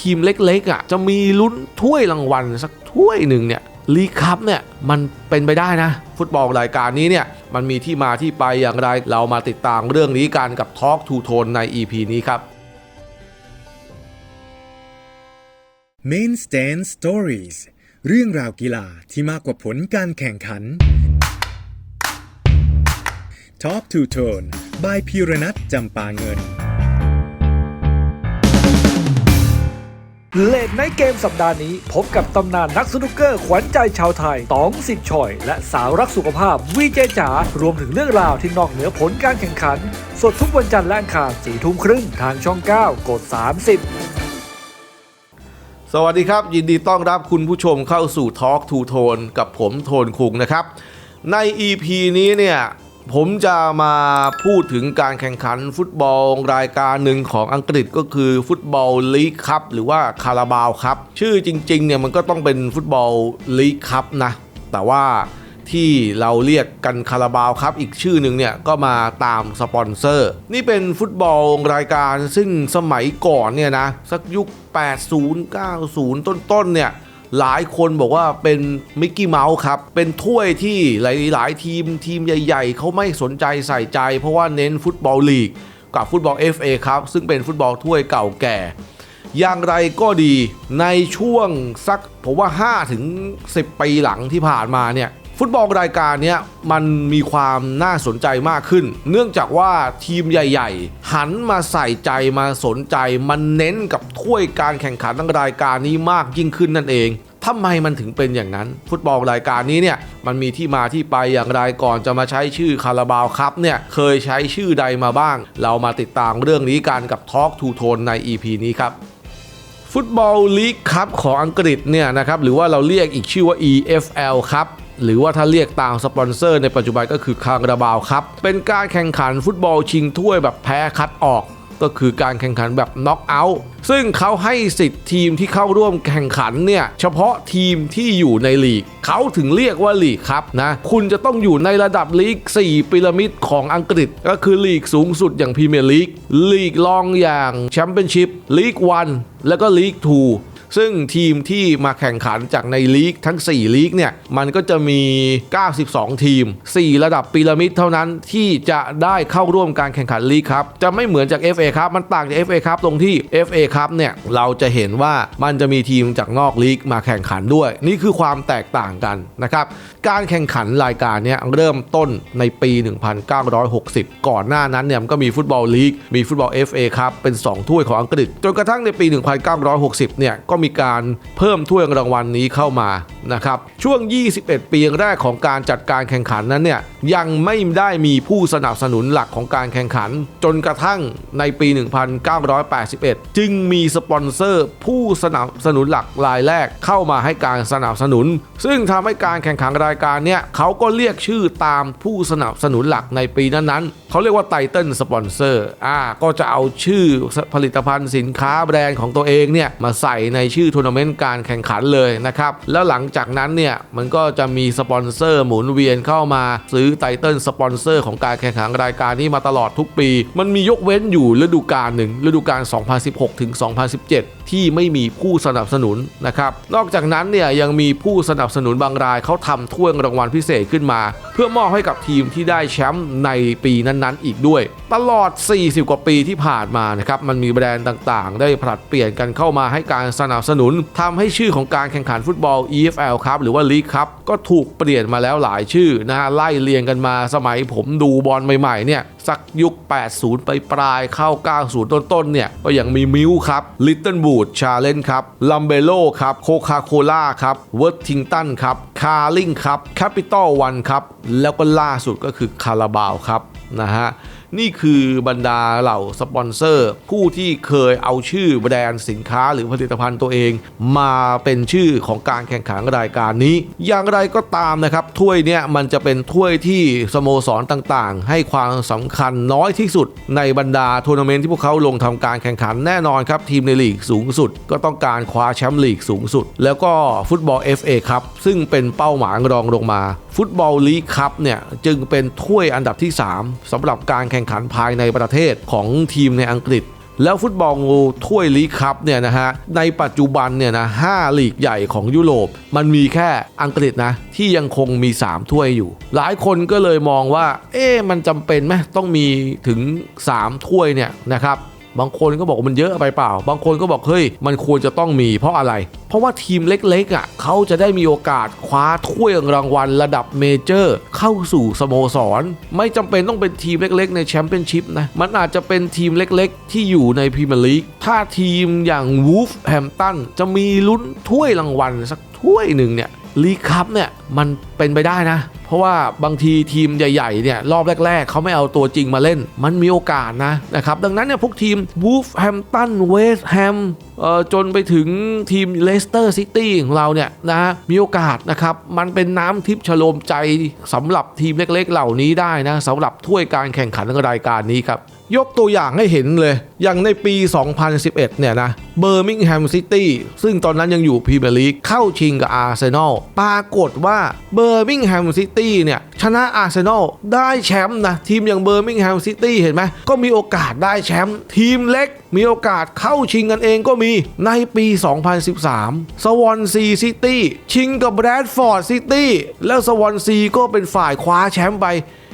ทีมเล็กๆอะจะมีลุ้นถ้วยรางวัลสักถ้วยหนึ่งเนี่ยลีคัพเนี่ยมันเป็นไปได้นะ ฟุตบอลรายการนี้เนี่ยมันมีที่มาที่ไปอย่างไร เรามาติดตามเรื่องนี้กันกับ Talk to Tone ใน EP นี้ครับ Main Stand Stories เรื่องราวกีฬาที่มากกว่าผลการแข่งขัน Talk to Tone by พีรนัทจำปาเงิน เลดในเกมสัปดาห์นี้ พบกับตำนานนักสนุกเกอร์ขวัญใจชาวไทยต๋องสิทธิ์ชอย และสาวรักสุขภาพวีเจจ๋ารวมถึงเรื่องราวที่นอกเหนือผลการแข่งขัน สดทุกวันจันทร์และอังคารสี่ทุ่มครึ่งทางช่อง 9 กด 30 สวัสดีครับ ยินดีต้อนรับคุณผู้ชมเข้าสู่ Talk to Tone กับผมโทนคุงนะครับ ใน EP นี้เนี่ย ผมจะมาพูดถึงการแข่งขันฟุตบอลรายการหนึ่งของอังกฤษก็คือฟุตบอลลีกคัพหรือว่าคาราบาวครับ ชื่อจริงๆเนี่ยมันก็ต้องเป็นฟุตบอลลีกคัพนะ แต่ว่าที่เราเรียกกันคาราบาวครับ อีกชื่อหนึ่งเนี่ยก็มาตามสปอนเซอร์ นี่เป็นฟุตบอลรายการซึ่งสมัยก่อนเนี่ยนะ สักยุค 80 90 ต้นๆเนี่ย หลายคนบอกว่าเป็นมิกกี้เมาส์ครับ เป็นถ้วยที่หลาย ๆ ทีมทีมใหญ่ ๆ เขาไม่สนใจใส่ใจ เพราะว่าเน้นฟุตบอลลีก กับฟุตบอล FA ครับ ซึ่งเป็นฟุตบอลถ้วยเก่าแก่ อย่างไรก็ดีในช่วงสักผมว่า5ถึง10 ปีหลังที่ผ่านมาเนี่ย ฟุตบอลรายการนี้มันมีความน่าสนใจมากขึ้น เนื่องจากว่าทีมใหญ่ ๆ หันมาใส่ใจมาสนใจ มันเน้นกับถ้วยการแข่งขันทั้งรายการนี้มากยิ่งขึ้นนั่นเองทำไมมันถึงเป็นอย่างนั้น ฟุตบอลรายการนี้เนี่ยมันมีที่มาที่ไปอย่างไรก่อนจะมาใช้ชื่อคาราบาวครับเนี่ยเคยใช้ชื่อใดมาบ้าง เรามาติดตามเรื่องนี้กันกับ Talk to Tone ใน EP นี้ครับฟุตบอลลีกคัพของอังกฤษเนี่ยนะครับหรือว่าเราเรียกอีกชื่อว่า EFL ครับ หรือว่าถ้าเรียกตามสปอนเซอร์ในปัจจุบันก็คือคาราบาวครับ เป็นการแข่งขันฟุตบอลชิงถ้วยแบบแพ้คัดออก ก็คือการแข่งขันแบบน็อกเอาท์ซึ่งเขาให้สิทธิ์ทีมที่เข้าร่วมแข่งขันเนี่ย เฉพาะทีมที่อยู่ในลีก เขาถึงเรียกว่าลีกครับนะ คุณจะต้องอยู่ในระดับลีก 4 พีระมิดของอังกฤษ ก็คือลีกสูงสุดอย่างพรีเมียร์ลีก ลีกรองอย่างแชมเปี้ยนชิพ ลีกวันแล้วก็ลีกทู ซึ่งทีมที่มาแข่งขันจากในลีกทั้ง 4 ลีกเนี่ย มันก็จะมี 92 ทีม 4 ระดับพีระมิดเท่านั้นที่จะได้เข้าร่วมการแข่งขันลีกครับ จะไม่เหมือนจาก FA ครับ มันต่างจาก FA ครับตรงที่ FA ครับเนี่ย เราจะเห็นว่ามันจะมีทีมจากนอกลีกมาแข่งขันด้วย นี่คือความแตกต่างกันนะครับ การแข่งขันรายการเนี้ยเริ่มต้นในปี 1960 ก่อนหน้านั้นเนี่ยก็มีฟุตบอลลีก มีฟุตบอล FA ครับเป็น 2 ถ้วยของอังกฤษ จนกระทั่งในปี 1960 เนี่ยก็มีการเพิ่มถ้วยรางวัลนี้เข้ามานะครับช่วง 21 ปีแรกของการจัดการแข่งขันนั้นเนี่ยยังไม่ได้มีผู้สนับสนุนหลักของการแข่งขัน จนกระทั่งในปี 1981 จึงมีสปอนเซอร์ผู้สนับสนุนหลักรายแรกเข้ามาให้การสนับสนุน ซึ่งทำให้การแข่งขันรายการเนี่ยเขาก็เรียกชื่อตามผู้สนับสนุนหลักในปีนั้นๆเขาเรียกว่าไตเติลสปอนเซอร์อ่าก็จะเอาชื่อผลิตภัณฑ์สินค้าแบรนด์ของตัวเองเนี่ยมาใส่ในชื่อทัวร์นาเมนต์การแข่งขันเลยนะครับ แล้วหลังจากนั้นเนี่ยมันก็จะมีสปอนเซอร์หมุนเวียนเข้ามาซื้อไตเติลสปอนเซอร์ของการแข่งขันรายการนี้มาตลอดทุกปี มันมียกเว้นอยู่ฤดูกาลหนึ่งฤดูกาล 2016 ถึง 2017ที่ไม่มีผู้สนับสนุนนะครับ นอกจากนั้นเนี่ยยังมีผู้สนับสนุนบางรายเขาทำถ้วยรางวัลพิเศษขึ้นมา เพื่อมอบให้กับทีมที่ได้แชมป์ในปีนั้นๆ อีกด้วย ตลอด 40 กว่าปีที่ผ่านมานะครับมันมีแบรนด์ต่างๆ ได้ผลัดเปลี่ยนกันเข้ามาให้การสนับสนุนทำให้ชื่อของการแข่งขันฟุตบอล EFL ครับหรือว่าลีกครับก็ถูกเปลี่ยนมาแล้วหลายชื่อนะฮะไล่เรียงกันมาสมัยผมดูบอลใหม่ๆเนี่ยสักยุค 80 ไปปลายเข้า 90 ต้นๆเนี่ยก็ยังมีมิวครับลิตเติ้ลบููดชาเลนครับลัมเบโลครับโคคาโคล่าครับเวิร์ทิงตันครับคาร์ลิงครับแคปิตอลวันครับแล้วก็ล่าสุดก็คือคาราบาวครับนะฮะ นี่คือบรรดาเหล่าสปอนเซอร์ ผู้ที่เคยเอาชื่อแบรนด์สินค้าหรือผลิตภัณฑ์ตัวเอง มาเป็นชื่อของการแข่งขันรายการนี้ อย่างไรก็ตามนะครับถ้วยเนี่ยมันจะเป็นถ้วยที่สโมสรต่างๆ ให้ความสำคัญน้อยที่สุด ในบรรดาทัวร์นาเมนต์ที่พวกเขาลงทำการแข่งขันแน่นอนครับทีมในลีกสูงสุด ก็ต้องการคว้าแชมป์ลีกสูงสุด แล้วก็ฟุตบอล FA ครับซึ่งเป็นเป้าหมายรองลงมา ฟุตบอลลีกคัพเนี่ยจึงเป็นถ้วยอันดับที่ 3สำหรับการแข่งข่งขันภายในประเทศของทีมในอังกฤษแล้วฟุตบอลถ้วยลีกคัพเนี่ยนะฮะในปัจจุบันเนี่ยนะห้าลีกใหญ่ของยุโรป มันมีแค่อังกฤษนะที่ยังคงมี 3 ถ้วยอยู่ หลายคนก็เลยมองว่า เอ๊ะมันจำเป็นไหมต้องมีถึง 3 ถ้วยเนี่ยนะครับ บางคนก็บอกว่ามันเยอะไปเปล่า บางคนก็บอกเฮ้ยมันควรจะต้องมีเพราะอะไร เพราะว่าทีมเล็กๆอะเขาจะได้มีโอกาสคว้าถ้วยรางวัลระดับเมเจอร์ เข้าสู่สโมสร ไม่จำเป็นต้องเป็นทีมเล็กๆ ในแชมเปี้ยนชิพนะ มันอาจจะเป็นทีมเล็กๆ ที่อยู่ในพรีเมียร์ลีกถ้าทีมอย่างวูฟแฮมตันจะมีลุ้นถ้วยรางวัลสักถ้วยหนึ่งเนี่ย ลีคัพเนี่ยมันเป็นไปได้นะ เพราะว่าบางทีทีมใหญ่ๆเนี่ยรอบแรก ๆ เขาไม่เอาตัวจริงมาเล่น มันมีโอกาสนะนะครับดังนั้นเนี่ยพวกทีมวูฟแฮมตันเวสต์แฮมเอ่อจนไปถึงทีมเลสเตอร์ซิตี้ของเราเนี่ยนะมีโอกาสนะครับ มันเป็นน้ำทิพย์ชโลมใจสำหรับทีมเล็กๆ เหล่านี้ได้นะสำหรับถ้วยการแข่งขันรายการนี้ครับ ยกตัวอย่างให้เห็นเลย อย่างในปี 2011 เนี่ยนะ เบอร์มิงแฮมซิตี้ซึ่งตอนนั้นยังอยู่พรีเมียร์ลีกเข้าชิงกับอาร์เซนอล ปรากฏว่าเบอร์มิงแฮมซิตี้เนี่ยชนะอาร์เซนอลได้แชมป์นะ ทีมอย่างเบอร์มิงแฮมซิตี้เห็นไหม ก็มีโอกาสได้แชมป์ทีมเล็กมีโอกาสเข้าชิงกันเองก็มีในปี 2013 สวอนซีซิตี้ชิงกับแบรดฟอร์ดซิตี้แล้วสวอนซีก็เป็นฝ่ายคว้าแชมป์ไป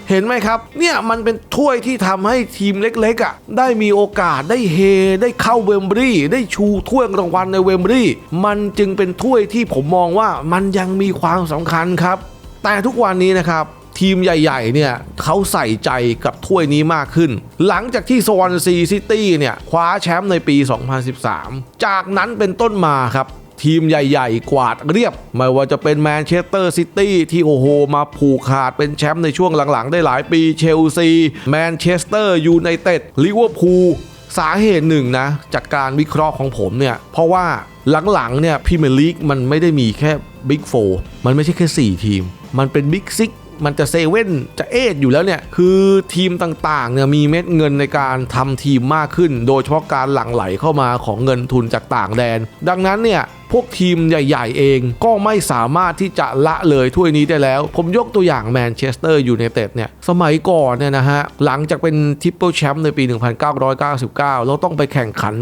เห็นไหมครับ เนี่ยมันเป็นถ้วยที่ทำให้ทีมเล็กๆอะได้มีโอกาสได้เฮ ได้เข้าเวมบรีได้ชูถ้วยรางวัลในเวมบรีมันจึงเป็นถ้วยที่ผมมองว่ามันยังมีความสำคัญครับ แต่ทุกวันนี้นะครับทีมใหญ่ๆ เนี่ยเขาใส่ใจกับถ้วยนี้มากขึ้น หลังจากที่สวอนซีซิตี้เนี่ยคว้าแชมป์ในปี 2013 จากนั้นเป็นต้นมาครับ ทีมใหญ่ๆ กวาดเรียบ ไม่ว่าจะเป็นแมนเชสเตอร์ซิตี้ที่โอ้โห มาผูกขาดเป็นแชมป์ในช่วงหลังๆ ได้หลายปีเชลซีแมนเชสเตอร์ยูไนเต็ดลิเวอร์พูลสาเหตุหนึ่งนะจากการวิเคราะห์ของผมเนี่ย เพราะว่าหลังๆเนี่ยพรีเมียร์ลีกมันไม่ได้มีแค่บิ๊กโฟมันไม่ใช่แค่ 4 ทีม มันเป็นบิ๊กซิก มันจะเซเว่นจะเอทอยู่แล้วเนี่ย คือทีมต่างๆเนี่ยมีเม็ดเงินในการทำทีมมากขึ้น โดยเฉพาะการหลั่งไหลเข้ามาของเงินทุนจากต่างแดน ดังนั้นเนี่ยพวกทีมใหญ่ ๆ เองก็ไม่สามารถที่จะละเลยถ้วยนี้ได้แล้ว ผมยกตัวอย่างแมนเชสเตอร์ยูไนเต็ดเนี่ย สมัยก่อนเนี่ยนะฮะ หลังจากเป็นทริปเปิลแชมป์ในปี 1999 แล้วต้องไปแข่งขัน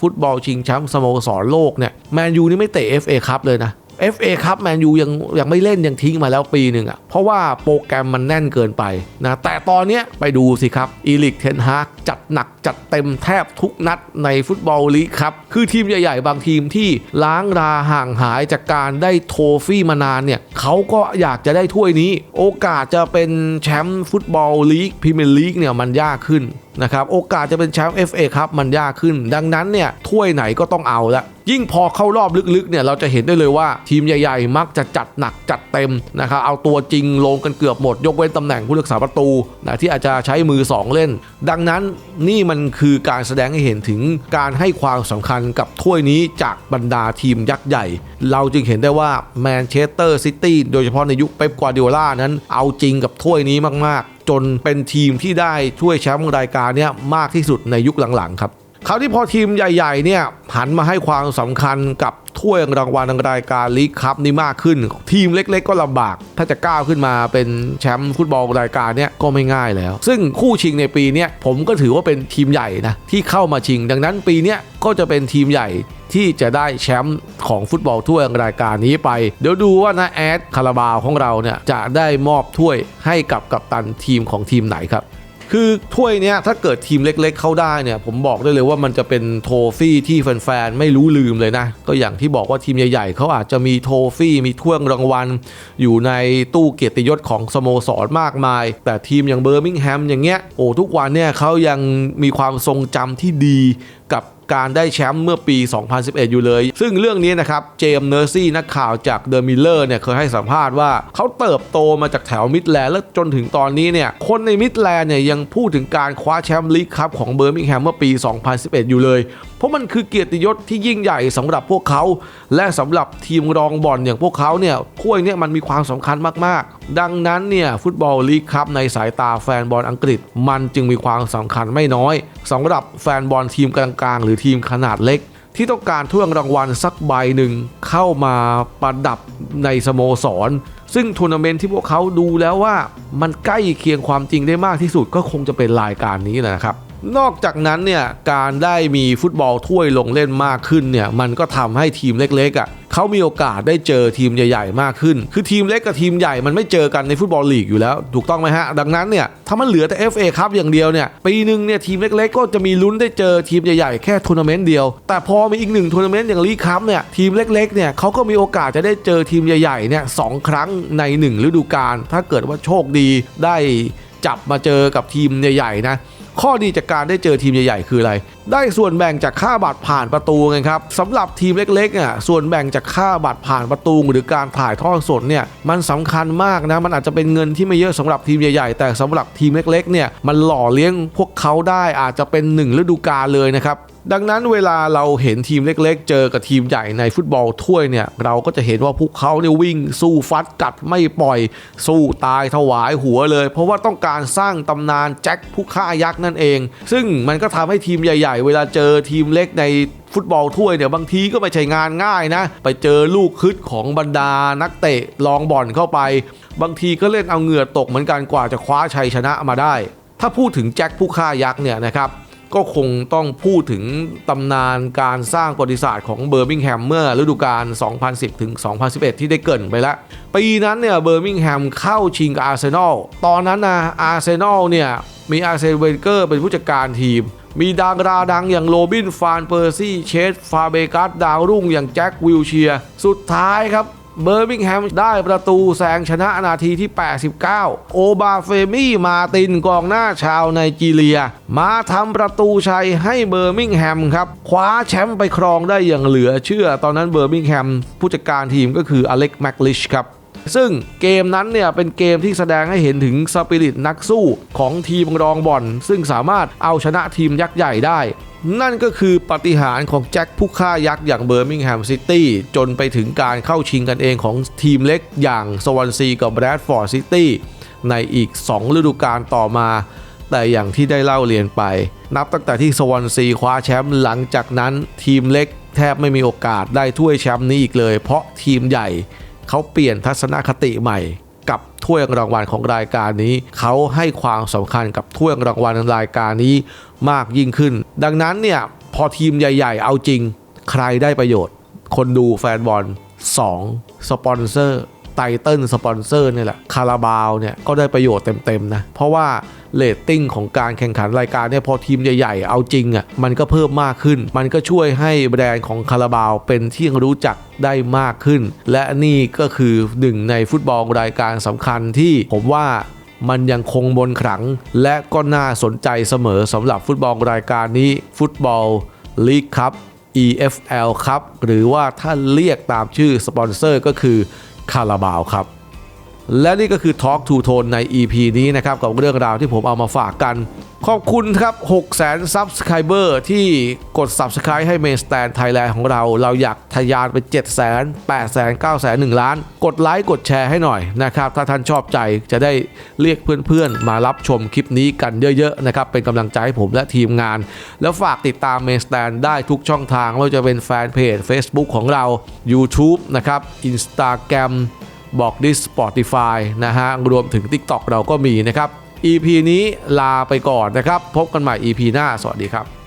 ฟุตบอลชิงแชมป์สโมสรโลกเนี่ย แมนยูนี่ไม่เตะ FA คัพเลยนะ FA ครับแมนยูยังยังไม่เล่นยังทิ้งมาแล้วปีหนึ่งอะเพราะว่าโปรแกรมมันแน่นเกินไปนะแต่ตอนเนี้ยไปดูสิครับอีลิกเทนฮากจัดหนักจัดเต็มแทบทุกนัดในฟุตบอลลีกครับ คือทีมใหญ่ๆ บางทีมที่ล้างราห่างหายจากการได้โทฟี่มานานเนี่ยเขาก็อยากจะได้ถ้วยนี้ โอกาสจะเป็นแชมป์ฟุตบอลลีกพรีเมียร์ลีกเนี่ยมันยากขึ้น นะครับโอกาสจะเป็นแชมป์ FA ครับมันยากขึ้น ดังนั้นเนี่ยถ้วยไหนก็ต้องเอาละยิ่งพอเข้ารอบลึกๆเนี่ยเราจะเห็นได้เลยว่าทีมใหญ่ๆ มักจะจัดหนักจัดเต็มนะครับเอาตัวจริงลงกันเกือบหมด ยกเว้นตำแหน่งผู้รักษาประตูนะที่อาจจะใช้มือ 2 เล่น ดังนั้นนี่มันคือการแสดงให้เห็นถึงการให้ความสำคัญกับถ้วยนี้จากบรรดาทีมยักษ์ใหญ่ เราจึงเห็นได้ว่าแมนเชสเตอร์ซิตี้โดยเฉพาะในยุคเป๊ปกวาร์ดิโอลานั้น เอาจริงกับถ้วยนี้มากๆ จนเป็นทีมที่ได้ช่วยแชมป์รายการเนี้ยมากที่สุดในยุคหลังๆครับคราวที่พอทีมใหญ่ๆเนี่ยหันมาให้ความสำคัญกับ ถ้วยรางวัลรายการลีกคัพนี่มากขึ้น ทีมเล็กๆ ก็ลำบาก ถ้าจะก้าวขึ้นมาเป็นแชมป์ฟุตบอลรายการเนี้ยก็ไม่ง่ายแล้ว ซึ่งคู่ชิงในปีเนี้ยผมก็ถือว่าเป็นทีมใหญ่นะที่เข้ามาชิง ดังนั้นปีเนี้ยก็จะเป็นทีมใหญ่ที่จะได้แชมป์ของฟุตบอลถ้วยรายการนี้ไป เดี๋ยวดูว่านะแอดคาราบาวของเราเนี่ยจะได้มอบถ้วยให้กับกัปตันทีมของทีมไหนครับ คือถ้วยเนี้ยถ้าเกิดทีมเล็กๆเข้าได้เนี่ยผมบอกได้เลยว่ามันจะเป็นโทฟี่ที่แฟนๆไม่รู้ลืมเลยนะ ก็อย่างที่บอกว่าทีมใหญ่ๆเขาอาจจะมีโทฟี่มีถ้วยรางวัล อยู่ในตู้เกียรติยศของสโมสรมากมาย แต่ทีมอย่างเบอร์มิงแฮมอย่างเงี้ยโอ้ทุกวันเนี่ยเขายังมีความทรงจำที่ดีกับ การได้แชมป์เมื่อปี 2011 อยู่เลย ซึ่งเรื่องนี้นะครับ เจมส์เนอร์ซี่นักข่าวจากเดอะมิลเลอร์เนี่ยเคยให้สัมภาษณ์ว่าเขาเติบโตมาจากแถวมิดแลนด์แล้วจนถึงตอนนี้เนี่ย คนในมิดแลนด์เนี่ยยังพูดถึงการคว้าแชมป์ลีกคัพของเบอร์มิงแฮมเมื่อปี 2011 อยู่เลย ราะมันคือเกียรติยศที่ยิ่งใหญ่สำหรับพวกเขา และสำหรับทีมรองบอลอย่างพวกเขาเนี่ยถ้วยเนี่ยมันมีความสำคัญมากๆ ดังนั้นเนี่ยฟุตบอลลีกคัพในสายตาแฟนบอลอังกฤษ มันจึงมีความสำคัญไม่น้อยสำหรับแฟนบอลทีมกลางๆ หรือทีมขนาดเล็กที่ต้องการถ้วยรางวัลสักใบหนึ่งเข้ามาประดับในสโมสร ซึ่งทัวร์นาเมนต์ที่พวกเขาดูแล้วว่ามันใกล้เคียงความจริงได้มากที่สุดก็คงจะเป็นรายการนี้แหละนะครับ นอกจากนั้นเนี่ยการได้มีฟุตบอลถ้วยลงเล่นมากขึ้นเนี่ยมันก็ทำให้ทีมเล็กๆอะเขามีโอกาสได้เจอทีมใหญ่ ๆ มากขึ้น คือทีมเล็กกับทีมใหญ่มันไม่เจอกันในฟุตบอลลีกอยู่แล้วถูกต้องไหมฮะ ดังนั้นเนี่ยถ้ามันเหลือแต่ FA ครับอย่างเดียวเนี่ยปีหนึ่งเนี่ยทีมเล็กๆ ก็จะมีลุ้นได้เจอทีมใหญ่ๆ แค่ทัวร์นาเมนต์เดียว แต่พอมีอีกหนึ่งทัวร์นาเมนต์อย่างลีกคัพเนี่ยทีมเล็กๆเนี่ยเขาก็มีโอกาสจะได้เจอทีมใหญ่ๆเนี่ยสองครั้งในหนึ่งฤดูกาลถ้าเกิดว่าโชคดีได้จับมาเจอกับทีมใหญ่ๆนะ ข้อดีจากการได้เจอทีมใหญ่ๆ คืออะไร ได้ส่วนแบ่งจากค่าบัตรผ่านประตูไงครับสำหรับทีมเล็กๆอะส่วนแบ่งจากค่าบัตรผ่านประตูหรือการถ่ายทอดสดเนี่ยมันสำคัญมากนะมันอาจจะเป็นเงินที่ไม่เยอะสำหรับทีมใหญ่ๆ แต่สำหรับทีมเล็กๆเนี่ยมันหล่อเลี้ยงพวกเขาได้อาจจะเป็นหนึ่งฤดูกาลเลยนะครับ ดังนั้นเวลาเราเห็นทีมเล็กๆ เจอกับทีมใหญ่ในฟุตบอลถ้วยเนี่ยเราก็จะเห็นว่าพวกเขาเนี่ยวิ่งสู้ฟัดกัดไม่ปล่อย สู้ตายถวายหัวเลย เพราะว่าต้องการสร้างตำนานแจ็คผู้ฆ่ายักษ์นั่นเอง ซึ่งมันก็ทำให้ทีมใหญ่ ๆ เวลาเจอทีมเล็กในฟุตบอลถ้วยเนี่ยบางทีก็ไม่ใช่งานง่ายนะ ไปเจอลูกคึดของบรรดานักเตะลองบ่อนเข้าไป บางทีก็เล่นเอาเหงื่อตกเหมือนกันกว่าจะคว้าชัยชนะมาได้ ถ้าพูดถึงแจ็คผู้ฆ่ายักษ์เนี่ยนะครับ ก็คงต้องพูดถึงตำนานการสร้างประวัติศาสตร์ของเบอร์มิงแฮมเมื่อฤดูกาล 2010 ถึง 2011 ที่ได้เกินไปแล้ว ปีนั้นเนี่ยเบอร์มิงแฮมเข้าชิงกับอาร์เซนอล ตอนนั้นนะอาร์เซนอลเนี่ยมีอาร์เซนเวนเกอร์เป็นผู้จัดการทีม มีดาราดังอย่างโรบิน ฟานเปอร์ซี่ เชส ฟาเบกัส ดาวรุ่งอย่างแจ็ควิลเชีย สุดท้ายครับ เบอร์มิงแฮมได้ประตูแซงชนะนาทีที่ 89 โอบาเฟมี่มาตินกองหน้าชาวไนจีเรีย มาทำประตูชัยให้เบอร์มิงแฮมครับ คว้าแชมป์ไปครองได้อย่างเหลือเชื่อ ตอนนั้นเบอร์มิงแฮมผู้จัดการทีมก็คืออเล็กแมคลิชครับซึ่งเกมนั้นเนี่ยเป็นเกมที่แสดงให้เห็นถึงสปิริตนักสู้ของทีมรองบอลซึ่งสามารถเอาชนะทีมยักษ์ใหญ่ได้ นั่นก็คือปาฏิหารย์ของแจ็คผู้ฆ่ายักษ์อย่างเบอร์มิงแฮมซิตี้จนไปถึงการเข้าชิงกันเองของทีมเล็กอย่างสวอนซีกับแบรดฟอร์ดซิตี้ในอีก 2 ฤดูกาลต่อมา แต่อย่างที่ได้เล่าเรียนไป นับตั้งแต่ที่สวอนซีคว้าแชมป์หลังจากนั้นทีมเล็กแทบไม่มีโอกาสได้ถ้วยแชมป์นี้อีกเลย เพราะทีมใหญ่เขาเปลี่ยนทัศนคติใหม่ ถ้วยรางวัลของรายการนี้ เขาให้ความสำคัญกับถ้วยรางวัลรายการนี้มากยิ่งขึ้น ดังนั้นเนี่ยพอทีมใหญ่ ๆ เอาจริง ใครได้ประโยชน์ คนดูแฟนบอล 2. สปอนเซอร์ ไตเติลสปอนเซอร์เนี่ยแหละคาราบาวเนี่ยก็ได้ประโยชน์เต็มๆนะ เพราะว่าเรตติ้งของการแข่งขันรายการเนี่ยพอทีมใหญ่ๆ เอาจริงอะมันก็เพิ่มมากขึ้น มันก็ช่วยให้แบรนด์ของคาราบาวเป็นที่รู้จักได้มากขึ้น และนี่ก็คือหนึ่งในฟุตบอลรายการสำคัญที่ผมว่ามันยังคงบนขลัง และก็น่าสนใจเสมอสำหรับฟุตบอลรายการนี้ ฟุตบอลลีกครับ EFL ครับหรือว่าถ้าเรียกตามชื่อสปอนเซอร์ก็คือ คาราบาวครับ และนี่ก็คือ Talk to Tone ใน EP นี้นะครับกับเรื่องราวที่ผมเอามาฝากกัน ขอบคุณครับ6 0 0 0 0 Subscriber ที่กด Subscribe ให้ Main Stand Thailand ของเรา เราอยากทะยานไป 7 0 0 0 0 0 8 0 0 0 0 9 0 0 1 ล้าน กดไลค์กดแชร์ให้หน่อยนะครับ ถ้าท่านชอบใจจะได้เรียกเพื่อนๆ มารับชมคลิปนี้กันเยอะๆนะครับ เป็นกำลังใจให้ผมและทีมงาน แล้วฝากติดตาม Main Stand ได้ทุกช่องทางไม่ว่าจะเป็นแฟนเพจ Facebook ของเรา YouTube นะครับ Instagram บอกดิ Spotify นะฮะ รวมถึง TikTok เราก็มีนะครับ EP นี้ลาไปก่อนนะครับ พบกันใหม่ EP หน้า สวัสดีครับ